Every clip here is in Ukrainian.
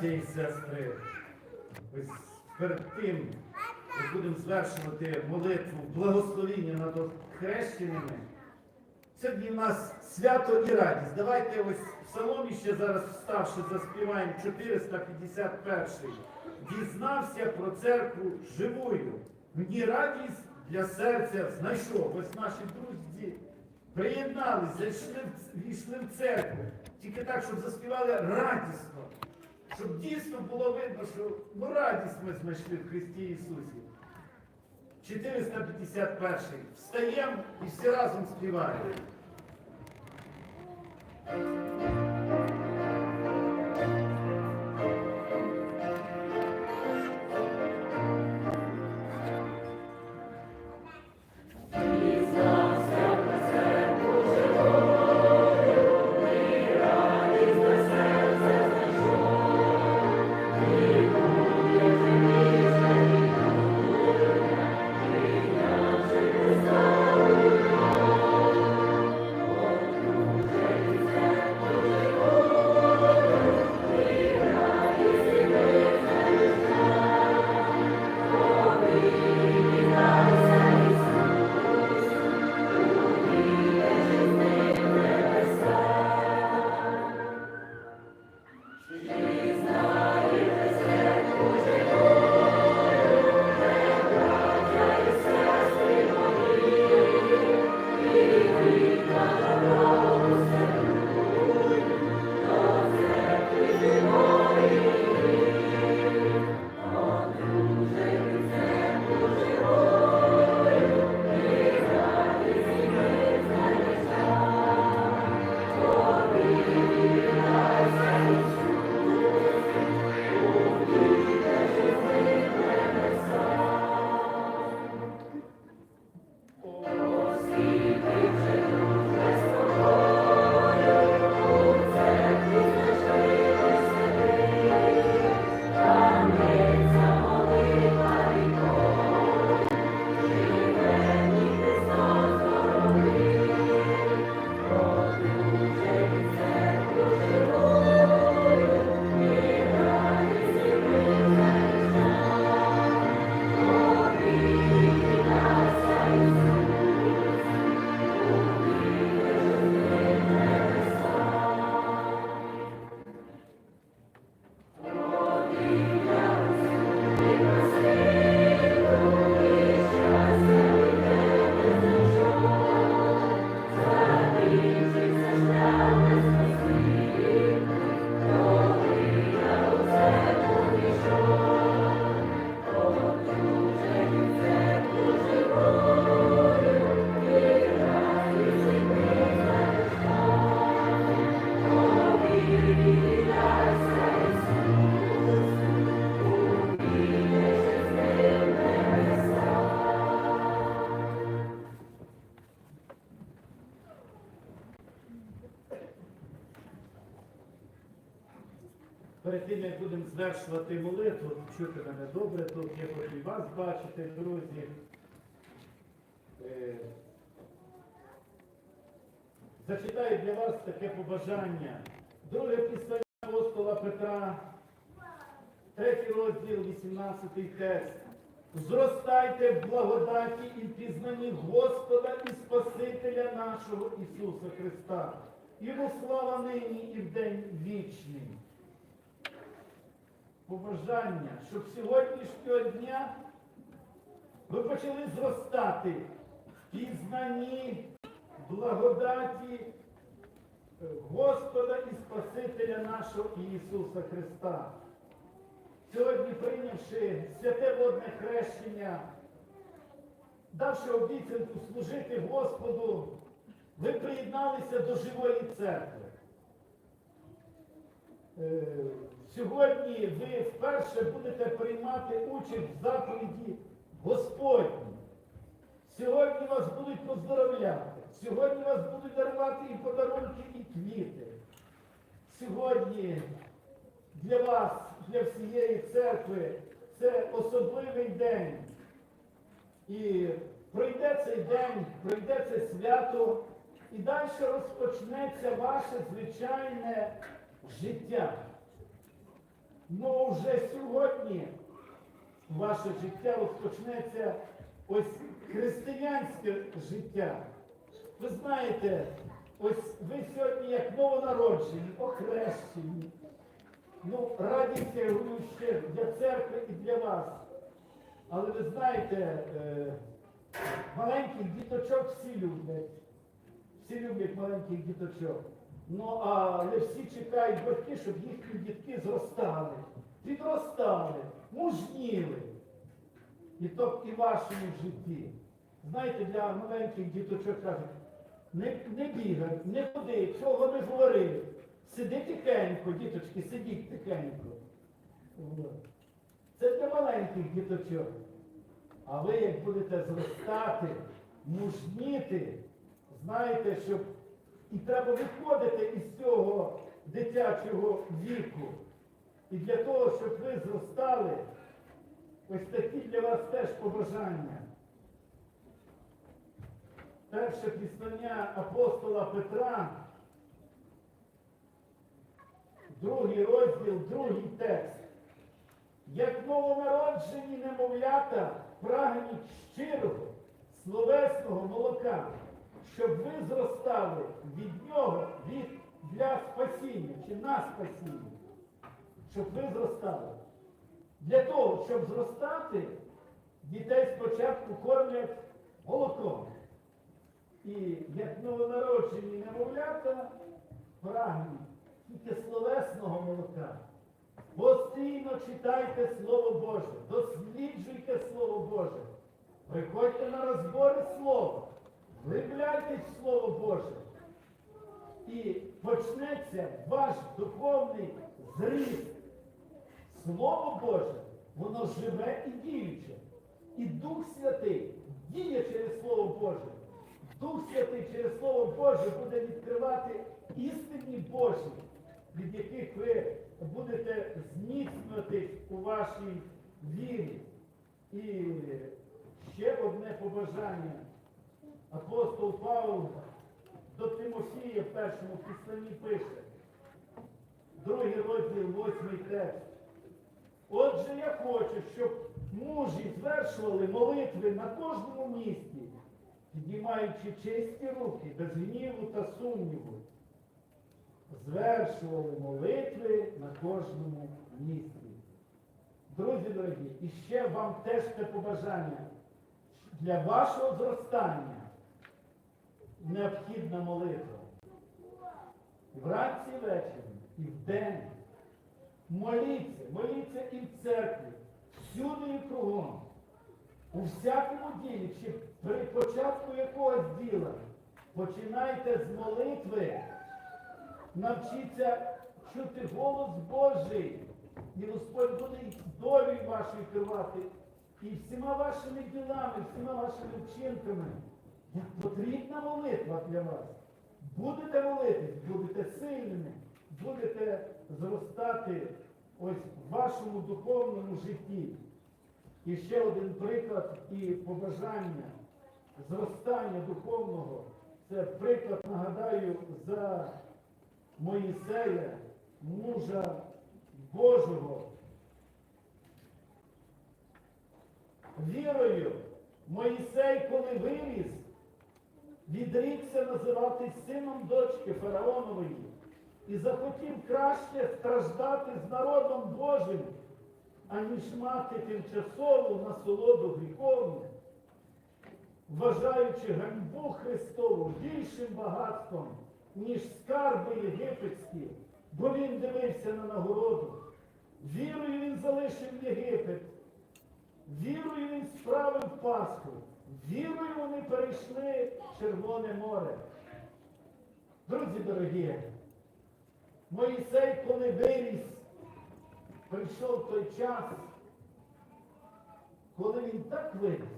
Браття і сестри, ось перед тим, як будемо звершувати молитву благословіння над хрещеними, сьогодні в нас свято і радість. Давайте ось в псаломі ще зараз вставши, заспіваємо 451-й. Дізнався про церкву живою. Мені радість для серця знайшов. Ось наші друзі приєднались, зайшли, війшли в церкву. Тільки так, щоб заспівали радісно. Щоб дійсно було видно, що ну, радість ми знайшли в Христі Ісусі. 451. Встаємо і всі разом співаємо. Перед тим, як будемо звершувати молитву, чути мене добре, тут я хочу і вас бачити, друзі. Е, Зачитаю для вас таке побажання. Друге післання апостола Петра, третій розділ, 18 текст. Зростайте в благодаті і в пізнанні Господа і Спасителя нашого Ісуса Христа. Йому слава нині і в день вічний побажання, щоб сьогоднішнього дня ви почали зростати в пізнанні благодаті е, Господа і Спасителя нашого Ісуса Христа. Сьогодні прийнявши святе водне хрещення, давши обіцянку служити Господу, ви приєдналися до живої церкви. Сьогодні ви вперше будете приймати участь в заповіді Господній. Сьогодні вас будуть поздоровляти. Сьогодні вас будуть дарувати і подарунки, і квіти. Сьогодні для вас, для всієї церкви, це особливий день. І пройде цей день, пройде це свято, і далі розпочнеться ваше звичайне життя. Ну вже сьогодні ваше життя розпочнеться ось християнське життя. Ви знаєте, ось ви сьогодні як новонароджені, охрещені. Ну, радість, ще для церкви і для вас. Але ви знаєте, е, маленьких діточок всі люблять. Всі люблять маленьких діточок. Ну, але всі чекають батьки, щоб їхні дітки зростали, підростали, мужніли. І то і вашому житті. Знаєте, для маленьких діточок кажуть, не, не бігай, не ходи, чого не говори. Сиди тихенько, діточки, сидіть тихенько. Це для маленьких діточок. А ви як будете зростати, мужніти, знаєте, щоб і треба виходити із цього дитячого віку. І для того, щоб ви зростали, ось такі для вас теж побажання. Перше післання апостола Петра, другий розділ, другий текст. Як новонароджені немовлята прагнуть щирого, словесного молока, щоб ви зростали від нього від, для спасіння чи на спасіння, щоб ви зростали. Для того, щоб зростати, дітей спочатку кормлять молоком. І як новонароджені немовлята прагнуть тільки словесного молока. Постійно читайте Слово Боже, досліджуйте Слово Боже, приходьте на розбори Слова, глибляйтесь в Слово Боже. І почнеться ваш духовний зріст. Слово Боже, воно живе і діюче. І Дух Святий діє через Слово Боже. Дух Святий через Слово Боже буде відкривати істинні Божі, від яких ви будете зміцнюватись у вашій вірі. І ще одне побажання. Апостол Павло до Тимофія в першому післанні пише, другий розділ, восьмий текст. Отже, я хочу, щоб мужі звершували молитви на кожному місці, піднімаючи чисті руки, без гніву та сумніву, звершували молитви на кожному місці. Друзі дорогі, і ще вам теж те побажання. Для вашого зростання необхідна молитва. Вранці ввечері, і вдень. Моліться, моліться і в церкві, всюди і кругом. У всякому ділі, чи при початку якогось діла, починайте з молитви, навчіться чути голос Божий, і Господь буде долю вашою керувати, і всіма вашими ділами, всіма вашими вчинками. Потрібна молитва для вас. Будете молитись, будете сильними, будете зростати ось в вашому духовному житті. І ще один приклад і побажання зростання духовного. Це приклад, нагадаю, за Моїсея, мужа Божого. Вірою, Моїсей, коли виріс, відрікся називатись сином дочки Фараонової і захотів краще страждати з народом Божим, аніж мати тимчасову насолоду гріховну, вважаючи ганьбу Христову більшим багатством, ніж скарби єгипетські, бо він дивився на нагороду. Вірою він залишив Єгипет, вірою він справив Пасху, вірою вони перейшли Червоне море. Друзі дорогі, Моїсей, коли виріс, прийшов той час, коли він так виріс,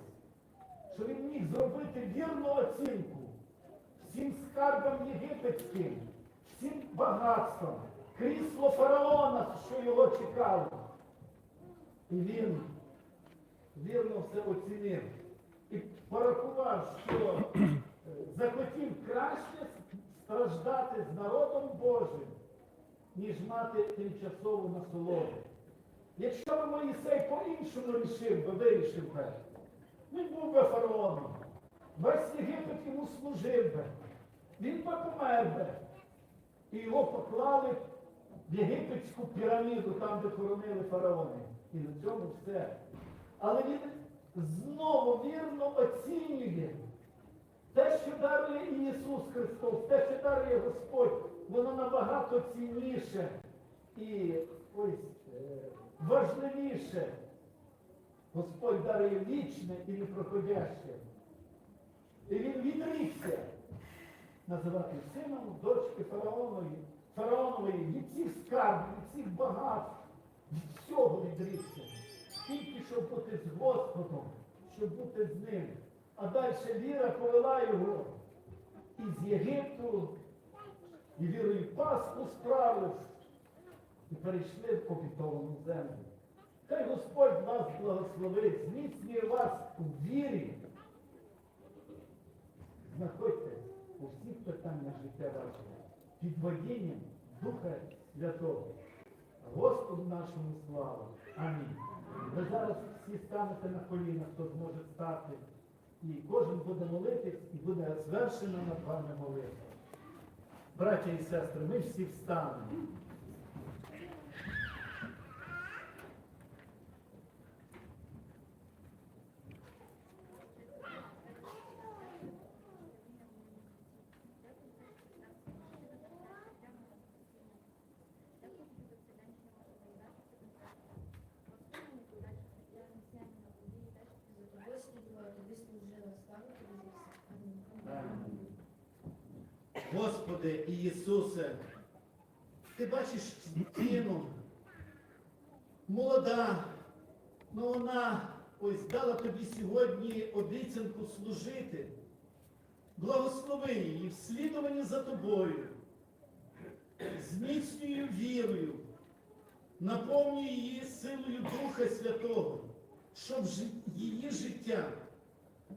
що він міг зробити вірну оцінку всім скарбам єгипетським, всім багатствам, крісло фараона, що його чекало. І він вірно все оцінив і порахував, що е, захотів краще страждати з народом Божим, ніж мати тимчасову насолоду. Якщо б Моїсей по-іншому рішив би, вирішив би, він був би фараоном. Весь Єгипет йому служив би. Він би помер би. І його поклали в єгипетську піраміду, там, де хоронили фараони. І на цьому все. Але він знову вірно оцінює те, що дарує Ісус Христос, те, що дарує Господь, воно набагато цінніше і ось е, важливіше. Господь дарує вічне і непроходяще. І він відрікся називати сином дочки фараонової, фараонової від всіх скарбів, від всіх багатств, від всього відрікся. Тільки щоб бути з Господом, щоб бути з ним. А далі віра повела його із Єгипту, і вірою Пасху справив, і перейшли в обітовану землю. Хай Господь вас благословить, зміцнює вас у вірі. Знаходьте у всіх питаннях життя вашого під водінням Духа Святого. Господу нашому слава. Амінь. Ви зараз всі станете на коліна, хто зможе стати. І кожен буде молитись, і буде звершена над вами молитва. Браття і сестри, ми всі встанемо. Тобі слідувала, тобі служила, слава тобі за все. Амінь. Господи і Ісусе, ти бачиш дитину, молода, ну вона ось дала тобі сьогодні обіцянку служити. Благослови її в за тобою, зміцнюю вірою, наповнюй її силою Духа Святого, щоб її життя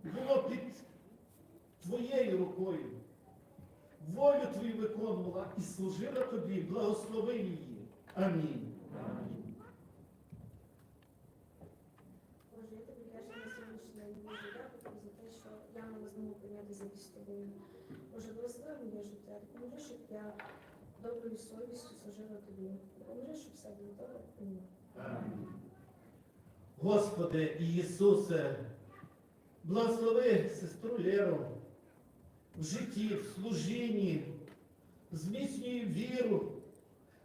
було під твоєю рукою волю Твою виконувала і служила тобі, благослови її. Амінь. Боже, я тобі вдячна на сьогоднішній день. Боже, дякую тобі за те, що я могла знову прийняти завіт з тобою. Боже, благослови моє життя. Допоможи, щоб я доброю совістю служила тобі. Допоможи, щоб все було добре. Амінь. Господи Ісусе, благослови сестру Леру в житті, в служінні, зміцнюй віру,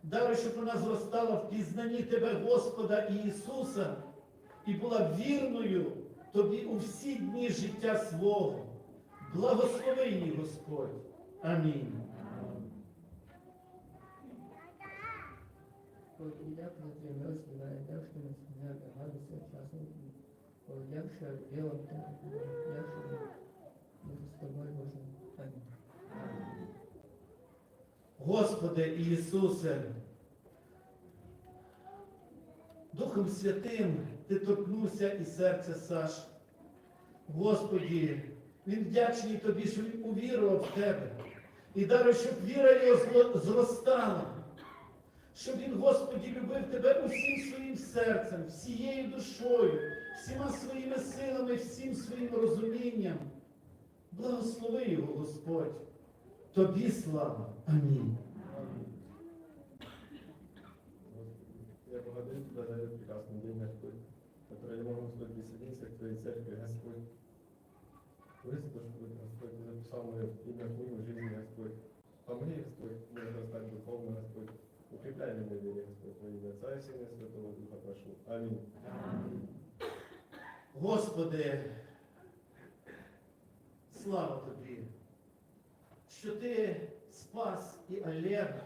даруй, щоб вона зростала в пізнанні Тебе, Господа і Ісуса, і була вірною Тобі у всі дні життя свого. Благослови її, Господь. Амінь. Якщо якщо ми з тобою можемо. Господи Ісусе, Духом Святим Ти торкнувся і серця Саш. Господі, він вдячний Тобі, що він увірував в Тебе. І даруй, щоб віра його зростала. Щоб він, Господі, любив Тебе усім своїм серцем, всією душою, всіма своїми силами, всім своїм розумінням. Благослови його, Господь. Тобі слава. Амінь. Я благодарю Тебя за этот прекрасный день, Господь, который я могу, Господь, присоединиться к Твоей церкви, Господь. Высоко, Господь, Господь, Ты записал мое имя в книгу жизни, Господь. Помоги, Господь, мне возрастать духовно, Господь. Укрепляй меня в вере, Господь, во имя Отца и Сына и Святого Духа прошу. Аминь. Господи, слава Тобі, що Ти спас і Олега.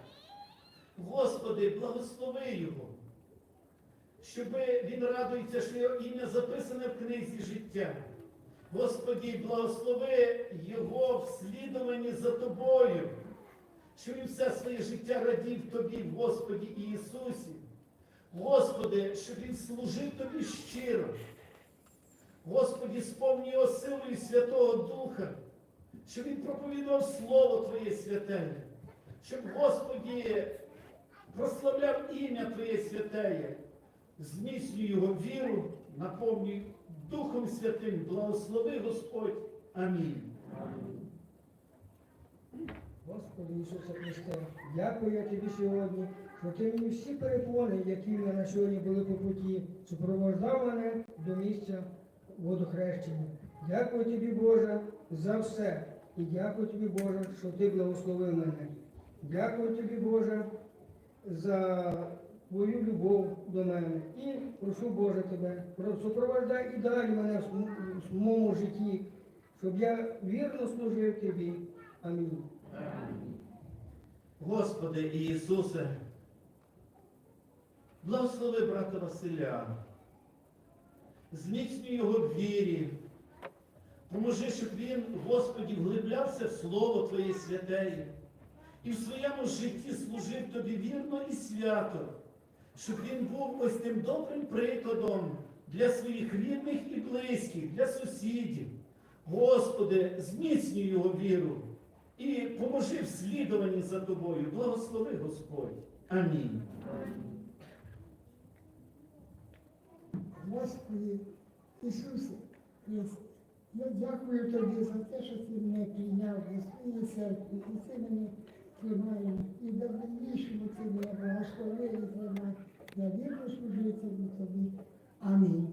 Господи, благослови його, щоб він радується, що його ім'я записане в книзі життя. Господи, благослови його в за тобою, що він все своє життя радів Тобі, Господі Ісусі. Господи, щоб він служив Тобі щиро. Господі, сповні його силою Святого Духа, щоб він проповідував Слово Твоє святе, щоб, Господі, прославляв ім'я Твоє святеє, зміцнюй його віру, наповнюй Духом Святим, благослови Господь. Амінь. Господи Ісусе Христе, дякую я Тобі сьогодні, що Ти мені всі перепони, які в мене сьогодні були по путі, супроводжав мене до місця водохрещення. Дякую Тобі, Боже, за все. І дякую Тобі, Боже, що Ти благословив мене. Дякую Тобі, Боже, за Твою любов до мене. І прошу Боже Тебе, про- супроводжай і далі мене в моєму житті, щоб я вірно служив Тобі. Амінь. Господи Ісусе, благослови брата Василя, зміцнюй його в вірі, поможи, щоб він, Господі, вглиблявся в Слово Твоє святеє і в своєму житті служив Тобі вірно і свято, щоб він був ось тим добрим прикладом для своїх рідних і близьких, для сусідів. Господи, зміцнюй його віру і поможи в слідуванні за тобою. Благослови Господь. Амінь. Господи Ісусе Христе, я дякую Тобі за те, що Ти мене прийняв до своєї церкви, і Ти мене тримає, і в дальнішому Ти мене благословив і тримає. Я вірно служитиму Тобі. Амінь.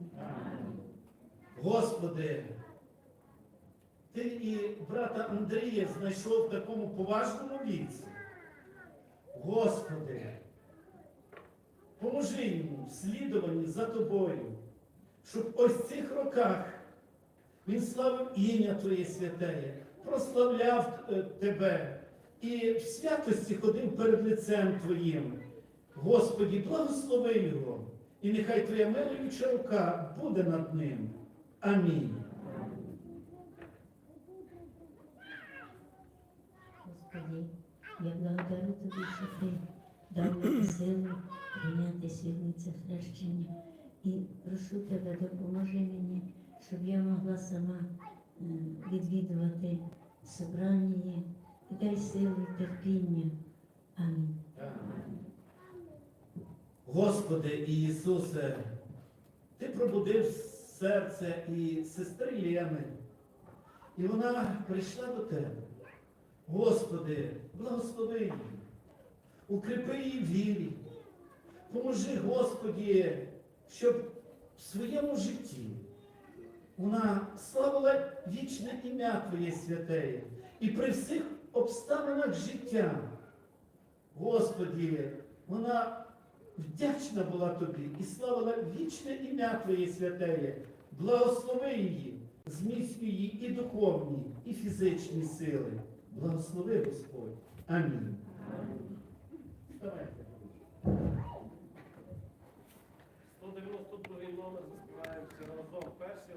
Господи, ти і брата Андрія знайшов в такому поважному віці. Господи, поможи йому в слідуванні за тобою, щоб ось в цих роках він славив ім'я Твоє святеє, прославляв е, Тебе і в святості ходив перед лицем Твоїм. Господі, благослови його, і нехай Твоя милуюча рука буде над ним. Амінь. Господи, я благодарю Тобі, що Ти дав мені силу прийняти сьогодні це хрещення. І прошу Тебе, допоможи мені, щоб я могла сама е, відвідувати собрання і дай силу і терпіння. Амінь. Господи Ісусе, Ти пробудив серце і сестри Лєни, і вона прийшла до Тебе. Господи, благослови її, укріпи її вірі. Поможи, Господі, щоб в своєму житті вона славила вічне ім'я Твоє святеє і при всіх обставинах життя. Господі, вона вдячна була тобі і славила вічне ім'я Твоє святеє. Благослови її, зміцнюй її і духовні, і фізичні сили. Благослови Господь. Амінь. Вставайте. Всі разом. Перший,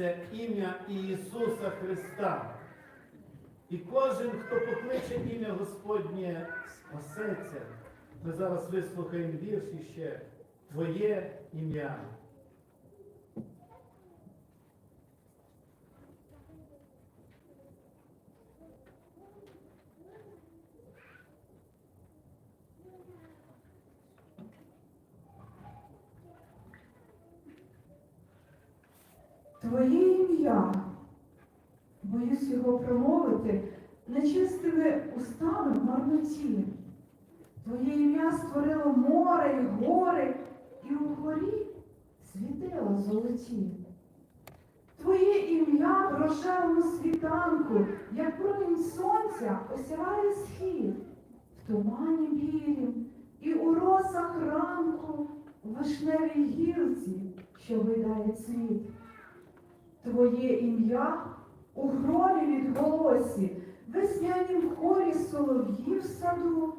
Це ім'я Ісуса Христа. І кожен, хто покличе ім'я Господнє, спасеться. Ми зараз вислухаємо вірш іще Твоє ім'я. Твоє ім'я, боюсь його промовити, нечистими устами в марноті. Твоє ім'я створило море і гори, і угорі світила золоті. Твоє ім'я в рожевому світанку, як промінь сонця, осягає схід, в тумані білім і у росах ранку, у вишневій гілці, що видає цвіт. Твоє ім'я у громі відголосі, веснянім хорі солов'їв саду,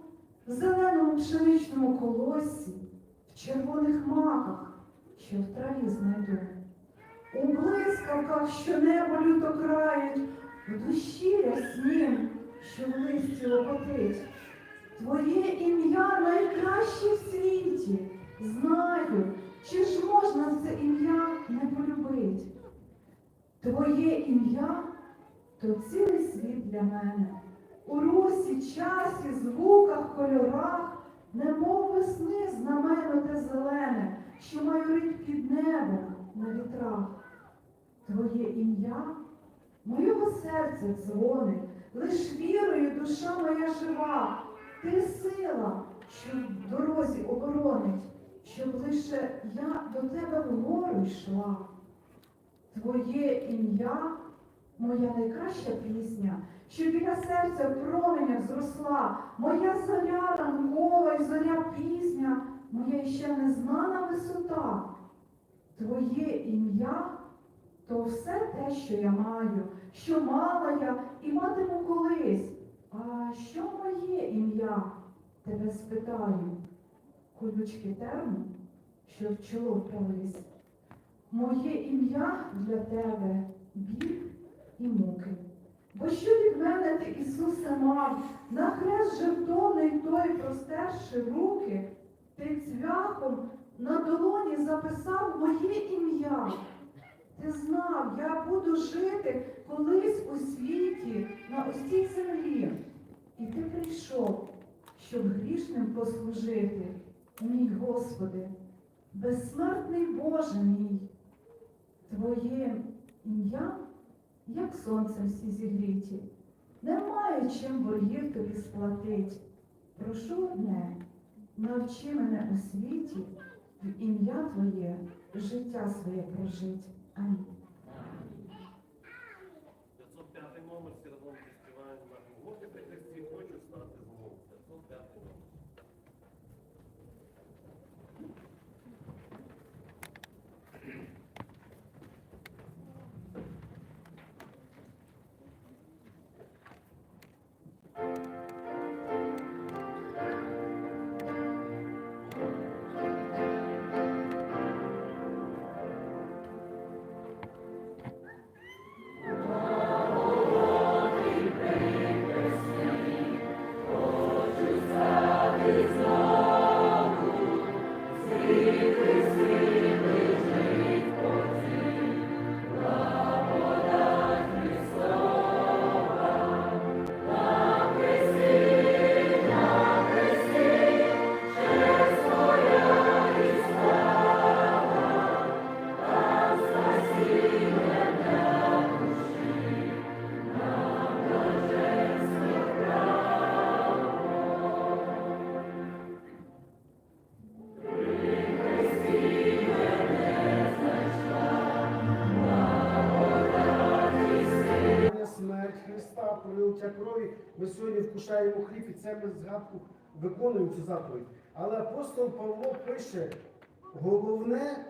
в зеленому пшеничному колосі, в червоних маках, що в траві знайду. У блискавках, що небо люто крають, в душі ряснім, що в листі лопотить. Твоє ім'я найкраще в світі. Знаю, чи ж можна це ім'я не полюбить? Твоє ім'я то цілий світ для мене. У русі, часі, звуках, кольорах, немов весни знамено те зелене, що майорить під небом на вітрах. Твоє ім'я моєго серця дзвонить, лиш вірою душа моя жива. Ти сила, що в дорозі оборонить, щоб лише я до тебе вгору йшла. Твоє ім'я, моя найкраща пісня, що біля серця в променях зросла, моя зоря ранкова й зоря пісня, моя ще незнана висота. Твоє ім'я то все те, що я маю, що мала я і матиму колись. А що моє ім'я? Тебе спитаю. Колючки терну, що в чоло впались. Моє ім'я для тебе біль і муки. Бо що від мене ти, Ісусе, мав, на хрест жертовний той, простерши руки, ти цвяхом на долоні записав моє ім'я. Ти знав, я буду жити колись у світі, на ось землі. І ти прийшов, щоб грішним послужити, мій Господи, безсмертний Боже мій. Твоє ім'я, як сонцем всі зігріті, немає чим боргів тобі сплатить. Прошу одне, навчи мене у світі, в ім'я Твоє життя своє прожить. Амінь. Вкушаємо хліб, і це ми згадку виконуємо цю заповідь. Але апостол Павло пише, головне